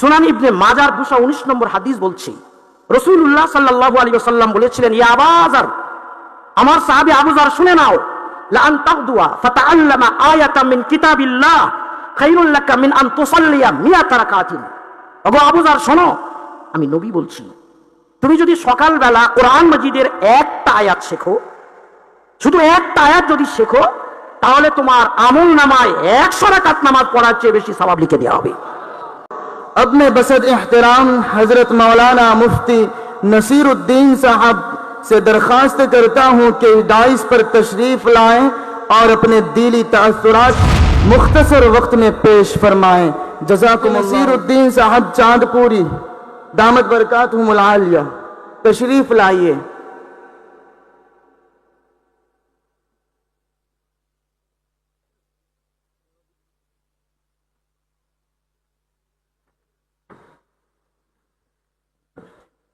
সুনানি ইবনে মাজার দুশো উনিশ নম্বর হাদিস বলছি রসুল্লাহ সাল্লাহ আলী সাল্লাম বলেছিলেন, ইয়া আবাজার আমার সাহাবি আবুজার শুনে নাও লান তাকদুয়া ফাতাআল্লামা আয়াতাম মিন কিতাবিল্লাহ খাইরুল লাকা মিন আন তুসাল্লিয়া মিয়াত রাকাতিন। ওগো আবুজার শোনো, আমি নবী বলছি, তুমি যদি সকালবেলা কোরআন মজিদের একটা আয়াত শেখো, শুধু একটা আয়াত যদি শেখো, তাহলে তোমার আমল নামায় একশো রাকাত নামাজ পড়ার চেয়ে বেশি সবাব লিখে দেওয়া হবে। اپنے بسد احترام حضرت مولانا مفتی نصیر الدین صاحب سے درخواست کرتا ہوں کہ ڈائس پر تشریف لائیں اور اپنے دلی تاثرات مختصر وقت میں پیش فرمائیں۔ جزاک نصیر الدین صاحب چاند پوری دامت برکات العالیہ۔ تشریف لائیے۔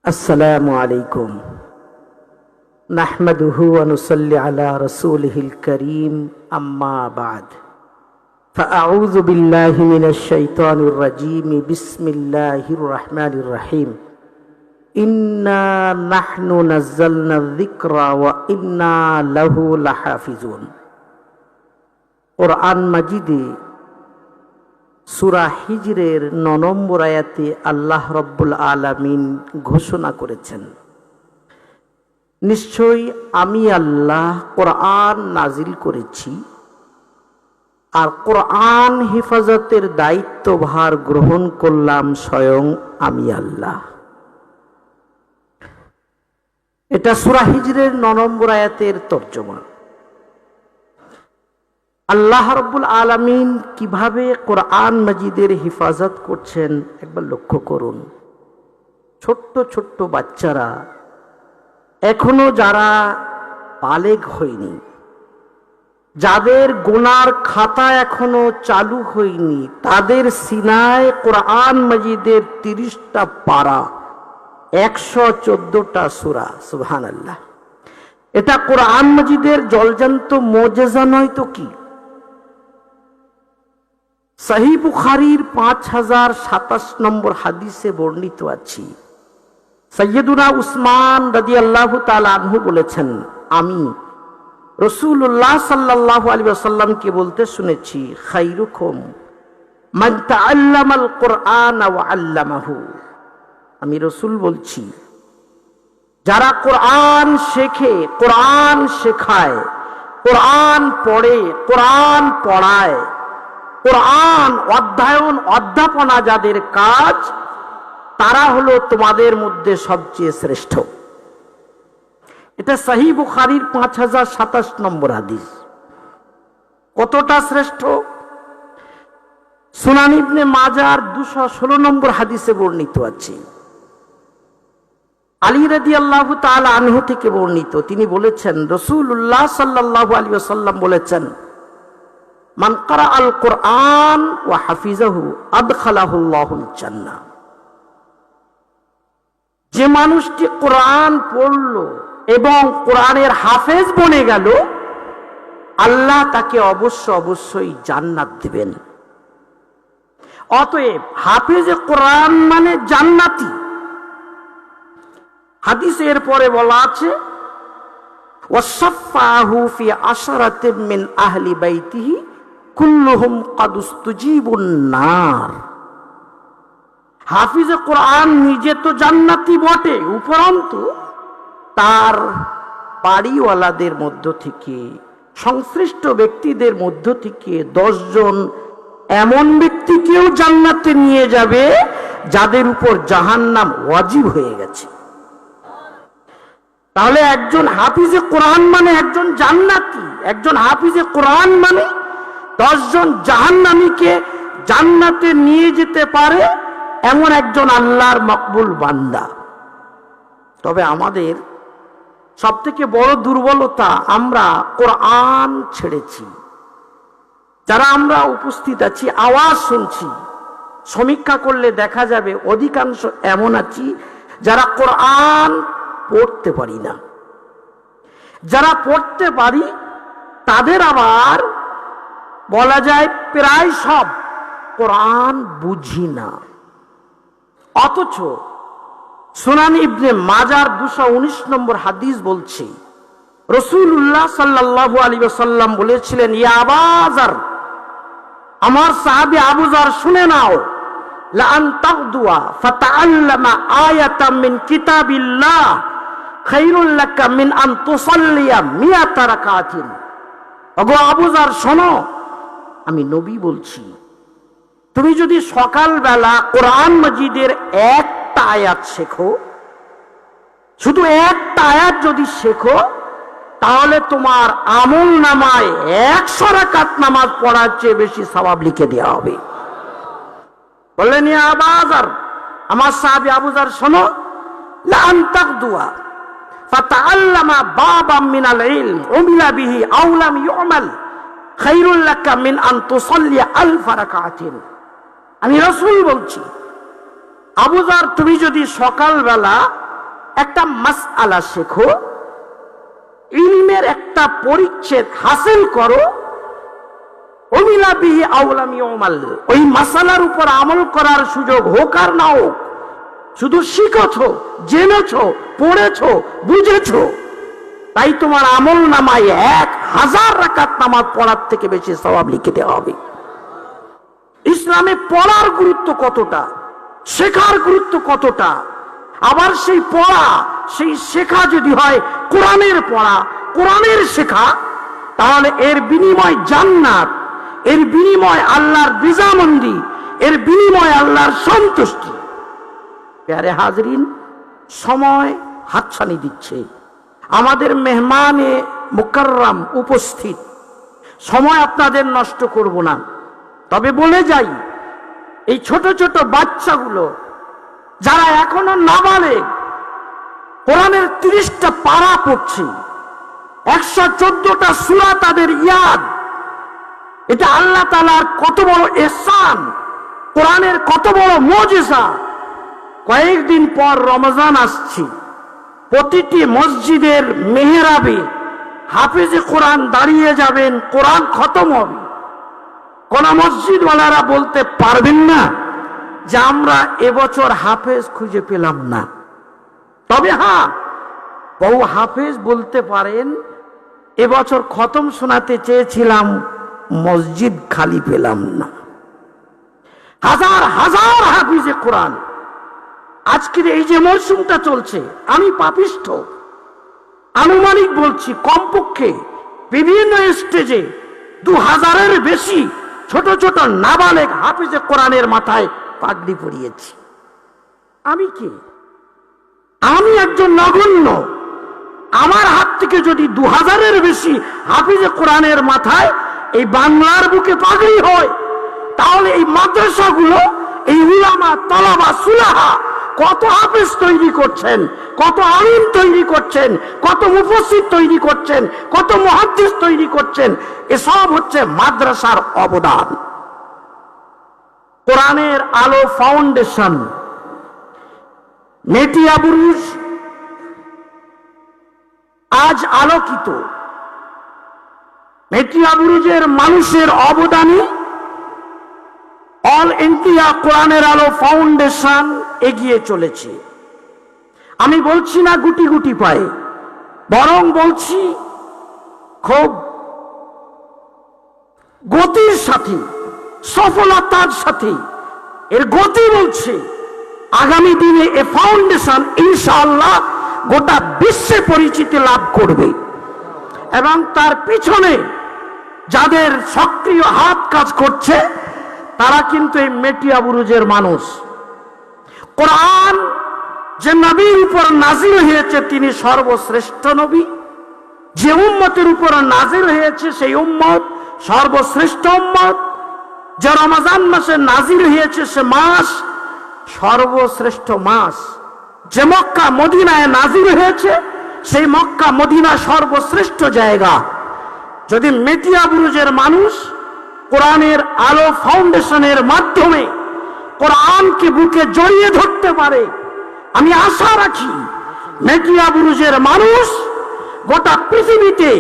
السلام عليكم. نحمده ونصلي على رسوله الكريم أما بعد. فأعوذ بالله من الشيطان الرجيم. بسم الله الرحمن الرحيم. إنا نحن نزلنا الذكر وإنا له لحافظون. قرآن مجيدي সুরা হিজরের ন নম্বর আয়াতে আল্লাহ রব্বুল আলামিন ঘোষণা করেছেন। নিশ্চয়ই আমি আল্লাহ কোরআন নাজিল করেছি আর কোরআন হেফাজতের দায়িত্বভার গ্রহণ করলাম স্বয়ং আমি আল্লাহ। এটা সুরা হিজরের ন নম্বর আয়াতের তর্জমা। আল্লাহ রব্বুল আলমিন কীভাবে কোরআন মজিদের হেফাজত করছেন একবার লক্ষ্য করুন। ছোট্ট ছোট্ট বাচ্চারা, এখনও যারা বালেগ হয়নি, যাদের গোনার খাতা এখনও চালু হয়নি, তাদের সিনায় কোরআন মজিদের তিরিশটা পারা, একশো চোদ্দটা সুরা সুবহান আল্লাহ এটা কোরআন মজিদের জলজান্ত মোজেজা নয় তো কি? সাহি পাঁচ হাজার সাতাশ নম্বর হাদিসে বর্ণিত আছি। সৈয়দুনা উসমান রাজি আল্লাহ আনহু বলেছেন, আমি রসুল্লাহ সাল্লাহ আলী আসাল্লামকে বলতে শুনেছি খাইরুখম আল্লামাহু। আমি রসুল বলছি, যারা কোরআন শেখে, কোরআন শেখায়, কোরআন পড়ে, কোরআন পড়ায় কোরআন, অধ্যায়ন, অধ্যাপনা যাদের কাজ, তারা হলো তোমাদের মধ্যে সবচেয়ে শ্রেষ্ঠ। এটা সাহি বুখারির পাঁচ হাজার সাতাশ নম্বর হাদিস। কতটা শ্রেষ্ঠ? সুনানিবনে মাজার দুশো ষোলো নম্বর হাদিসে বর্ণিত আছে। আলী রাদি আল্লাহ তাল আনহু থেকে বর্ণিত। তিনি বলেছেন রসুল উল্লাহ সাল্লাহ আলী সাল্লাম বলেছেন মান কারা আল কোরআন ও হাফিজাহু আদখালাহুল্লাহুল জান্নাহ। যে মানুষটি কোরআন পড়ল এবং কোরআনের হাফেজ বনে গেল, আল্লাহ তাকে অবশ্য অবশ্যই জান্নাত দিবেন। অতএব হাফেজে কোরআন মানে জান্নাতি। হাদিসের পরে বলা আছে ওয়াসাফাহু ফি আশরাতিন মিন আহলি বাইতিহি কুল্লুহুম কাদুস্তুজিবুন নার। হাফিজে কোরআন নিজে তো জান্নাতি বটে, উপরন্তু তার বাড়িওয়ালাদের মধ্য থেকে, সংশ্লিষ্ট ব্যক্তিদের মধ্য থেকে দশজন এমন ব্যক্তিকেও জান্নাতে নিয়ে যাবে যাদের উপর জাহান্নাম ওয়াজিব হয়ে গেছে। তাহলে একজন হাফিজে কোরআন মানে একজন জান্নাতি, একজন হাফিজে কোরআন মানে দশজন জাহান্নামীকে জান্নাতে নিয়ে যেতে পারে এমন একজন আল্লাহর মকবুল বান্দা। তবে আমাদের সব থেকে বড় দুর্বলতা আমরা কোরআন ছেড়েছি। যারা আমরা উপস্থিত আছি, আওয়াজ শুনছি, সমীক্ষা করলে দেখা যাবে অধিকাংশ এমন আছি যারা কোরআন পড়তে পারি না। যারা পড়তে পারি, তাদের আবার বলা যায় প্রায় সব। কোরআন বুঝি না। অথচ সুনান ইবনে মাজার দুশো উনিশ নম্বর হাদিস বলছে রসুল্লাহ সাল্লাহ আলী সাল্লাম বলেছিলেন, ইয়া আবাজার আমার সাহাবি আবুজার শুনে নাও। শোনো আমি নবী বলছি। তুমি যদি সকালবেলা কোরআন মজিদের একটা আয়াত শেখো, শুধু একটা আয়াত যদি শেখো, তাহলে তোমার আমল নামায় একশো রাকাত নামাজ পড়ার চেয়ে বেশি সবাব লিখে দেওয়া হবে। বললেন আবাজার আমার সাহাবি আবুজার শোনো দুয়া তাকদুয়া ফাতাআল্লামা বাবাম মিনাল ইলম, উমিলা বিহি আও লাম ইউমাল। খায়রুল লাকা মিন আন তুসাল্লি আলফ রাকাতিন আমি রাসূল বলছি আবুজার তুমি যদি সকালবেলা একটা মাস আলা শেখো, ইলমের একটা পরিচ্ছেদ হাসিল করো অমিলা বিহি আউলাম ইউমাল ওই মাসালার উপর আমল করার সুযোগ হোক আর না হোক, শুধু শিখেছ, জেনেছ, পড়েছ, বুঝেছ, তাই তোমার আমল নামায় এক হাজার রাকাত নামাজ পড়ার থেকে বেশি স্বভাব লিখে দেওয়া হবে। ইসলামে পড়ার গুরুত্ব কতটা? শেখার গুরুত্ব কতটা? আবার সেই পড়া, সেই শেখা যদি হয়, কোরআনের পড়া, কোরআনের শেখা, তাহলে এর বিনিময় জান্নাত, এর বিনিময় আল্লাহর বিজামন্দি এর বিনিময় আল্লাহর সন্তুষ্টি। প্যারে হাজরিন, সময় হাতছানি দিচ্ছে। আমাদের মেহমানে মুকাররাম উপস্থিত। সময় আপনাদের নষ্ট করব না। তবে বলে যাই, এই ছোট ছোট বাচ্চাগুলো, যারা এখনও নাবালে, কোরআনের তিরিশটা পাড়া পড়ছে, একশো চোদ্দটা সুরা তাদের ইয়াদ, এটা আল্লাহ তালার কত বড় এসান কোরআনের কত বড় মজেসা কয়েকদিন পর রমজান আসছে, প্রতিটি মসজিদের মেহেরাবে হাফেজে কোরআন দাঁড়িয়ে যাবেন, কোরআন খতম হবে। কোন মসজিদওয়ালারা বলতে পারবেন না যে আমরা এবছর হাফেজ খুঁজে পেলাম না। তবে হ্যাঁ বহু হাফেজ বলতে পারেন, এবছর খতম শোনাতে চেয়েছিলাম, মসজিদ খালি পেলাম না। হাজার হাজার হাফিজে কোরআন। আজকের এই যে মরশুমটা চলছে, আমি পাপিষ্ঠ। আনুমানিক বলছি কমপক্ষে বিভিন্ন স্টেজে দু হাজারের বেশি ছোট ছোট নাবালেক হাফিজে কোরআনের মাথায় পাগড়ি পরিয়েছি। আমি কি? আমি একজন নগণ্য। আমার হাত থেকে যদি দু হাজারের বেশি হাফিজে কোরআনের মাথায় এই বাংলার বুকে পাগড়ি হয়, তাহলে এই মাদ্রাসাগুলো, এই উলামা, তলাবা, সুলাহা কত হাফিজ তৈরি করছেন, কত আলিম তৈরি করছেন, কত মুফসিদ তৈরি করছেন, কত মহাদ্দিস তৈরি করছেন, এসব হচ্ছে মাদ্রাসার অবদান। কোরআনের আলো ফাউন্ডেশন মেটিয়া বুরুজ আজ আলোকিত। মেটিয়া বুরুজের মানুষের অবদানে অল ইন্ডিয়া কোরআনের আলো ফাউন্ডেশন এগিয়ে চলেছে। আমি বলছি না গুটি গুটি পায়ে, বরং বলছি খুব গতির সাথে, সফলতার সাথে এর গতি বলছে। আগামী দিনে এ ফাউন্ডেশন ইনশাআল্লাহ গোটা বিশ্বে পরিচিতি লাভ করবে। এবং তার পিছনে যাদের সক্রিয় হাত কাজ করছে তারা কিন্তু এই মেটিয়া বুরুজের মানুষ। কোরআন যে নবীর উপর নাজির হয়েছে, তিনি সর্বশ্রেষ্ঠ নবী। যে উম্মতের উপর নাজির হয়েছে, সেই উম্মত সর্বশ্রেষ্ঠ উম্মত। যে রমাজান মাসে নাজির হয়েছে, সে মাস সর্বশ্রেষ্ঠ মাস। যে মক্কা মদিনায় নাজির হয়েছে, সেই মক্কা মদিনা সর্বশ্রেষ্ঠ জায়গা। যদি মেটিয়া বুরুজের মানুষ কোরআনের আলো ফাউন্ডেশনের মাধ্যমে কোরআনকে বুকে জড়িয়ে ধরতে পারে। আমি আশা রাখি মেটিয়া বুরুজের মানুষ গোটা পৃথিবীতে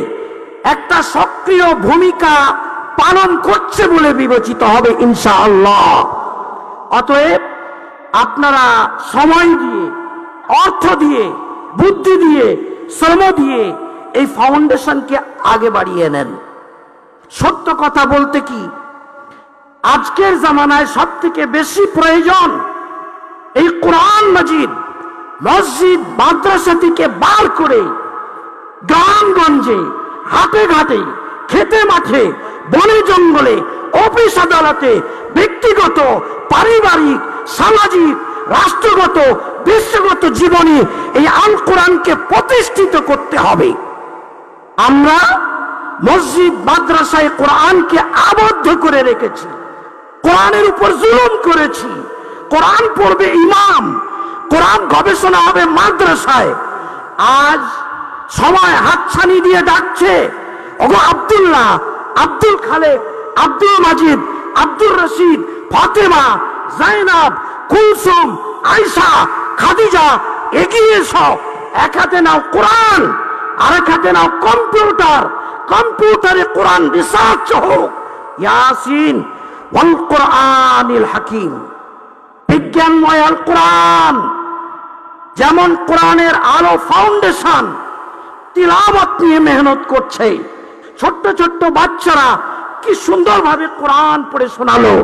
একটা সক্রিয় ভূমিকা পালন করছে বলে বিবেচিত হবে ইনশাআল্লাহ। অতএব আপনারা সময় দিয়ে, অর্থ দিয়ে, বুদ্ধি দিয়ে, শ্রম দিয়ে এই ফাউন্ডেশনকে আগে বাড়িয়ে নেন। সত্য কথা বলতে কি? আজকের জামানায় সব থেকে বেশি প্রয়োজন এই কোরআন মজিদ, মসজিদ, মাদ্রাসা থেকে বার করে গ্রামগঞ্জে, হাটে ঘাটে, খেতে মাঠে, বনে জঙ্গলে, অফিস আদালতে ব্যক্তিগত, পারিবারিক, সামাজিক, রাষ্ট্রগত বিশ্বগত জীবনে এই আল কোরআনকে প্রতিষ্ঠিত করতে হবে। আমরা মসজিদ, মাদ্রাসায় কোরআনকে আবদ্ধ করে রেখেছি। কোরআনের উপর জুলুম করেছি। কোরআন পড়বে ইমাম, কোরআন গবেষণা হবে মাদ্রাসায়। আজ সময় হাতছানি দিয়ে ডাকছে, ওগো আব্দুল্লাহ, আব্দুল খালেক, আব্দুল মাজিদ আব্দুল রশিদ, ফাতেমা, জাইনাব, কুলসুম আইসা খাদিজা, এগিয়ে এসো। এক হাতে নাও কোরআন, আরেক হাতে নাও কম্পিউটার। কম্পিউটারে কোরআন রিসার্চ হোক। ইয়াসিন ওয়াল কোরআনিল হাকিম। বিজ্ঞানময় আল কোরআন। যেমন কোরআনের আলো ফাউন্ডেশন তিলাবত নিয়ে মেহনত করছে। ছোট্ট ছোট্ট বাচ্চারা কি সুন্দরভাবে কোরআন পড়ে শোনালো।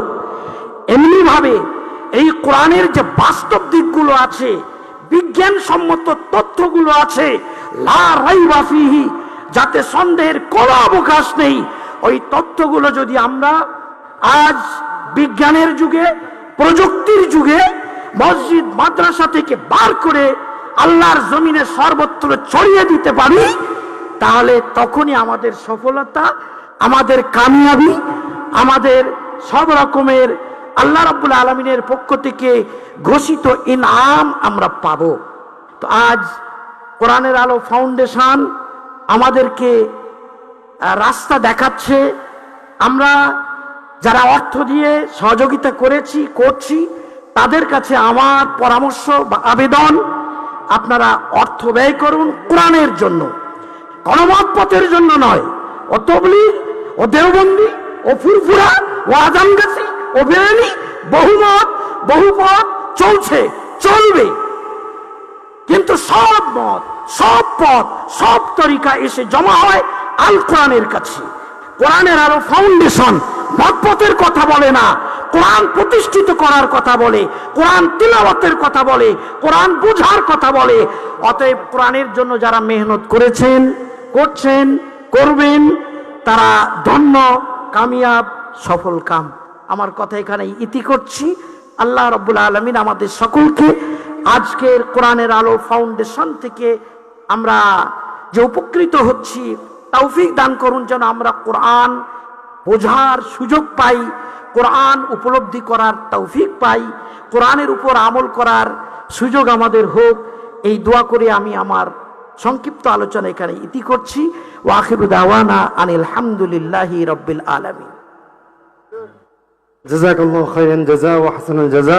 এমনি ভাবে এই কোরআনের যে বাস্তব দিকগুলো আছে, বিজ্ঞানসম্মত তথ্যগুলো আছে, লা রাইবা ফিহি যাতে সন্দেহের কোনো অবকাশ নেই। ওই তথ্যগুলো যদি আমরা আজ বিজ্ঞানের যুগে, প্রযুক্তির যুগে, মসজিদ, মাদ্রাসা থেকে বার করে আল্লাহর জমিনে সর্বত্র ছড়িয়ে দিতে পারি, তাহলে তখনই আমাদের সফলতা, আমাদের কামিয়াবি, আমাদের সব রকমের আল্লাহ রাব্বুল আলমিনের পক্ষ থেকে ঘোষিত ইনাম আমরা পাব। তো আজ কোরআনের আলো ফাউন্ডেশন আমাদেরকে রাস্তা দেখাচ্ছে। আমরা যারা অর্থ দিয়ে সহযোগিতা করেছি, করছি, তাদের কাছে আমার পরামর্শ বা আবেদন, আপনারা অর্থ ব্যয় করুন কোরআনের জন্য। গণমত পথের জন্য নয়, ও তবলিগ, ও দেওবন্দি, ও ফুরফুরা, ও আজামগাছি ও বেরেনি বহুমত বহুপথ চলছে, চলবে। কিন্তু সব মত, সব পথ, সব তরিকা এসে জমা হয় আল কোরআনের কাছে। কোরআনের আরও ফাউন্ডেশন মতপথের কথা বলে না, কোরআন প্রতিষ্ঠিত করার কথা বলে, কোরআন তিলাওয়াতের কথা বলে, কোরআন বুঝার কথা বলে। অতএব কোরআনের জন্য যারা মেহনত করেছেন, করছেন, করবেন, তারা ধন্য, কামিয়াব, সফল কাম। আমার কথা এখানে ইতি করছি। আল্লাহ রব্বুল আলমিন আমাদের সকলকে আজকের কোরআনের আলো ফাউন্ডেশন থেকে আমরা যে উপকৃত হচ্ছি, তৌফিক দান করুন যেন আমরা কোরআন বোঝার সুযোগ পাই, কোরআন উপলব্ধি করার তৌফিক পাই, কোরআনের উপর আমল করার সুযোগ আমাদের হোক। এই দোয়া করে আমি আমার সংক্ষিপ্ত আলোচনা এখানে ইতি করছি। ওয়াখিরুদ্দাওয়ানা আনিল হামদুলিল্লাহি রব্বিল আলমী জাজাকাল্লাহ জাজা ওয়া হাসানুল জাজা।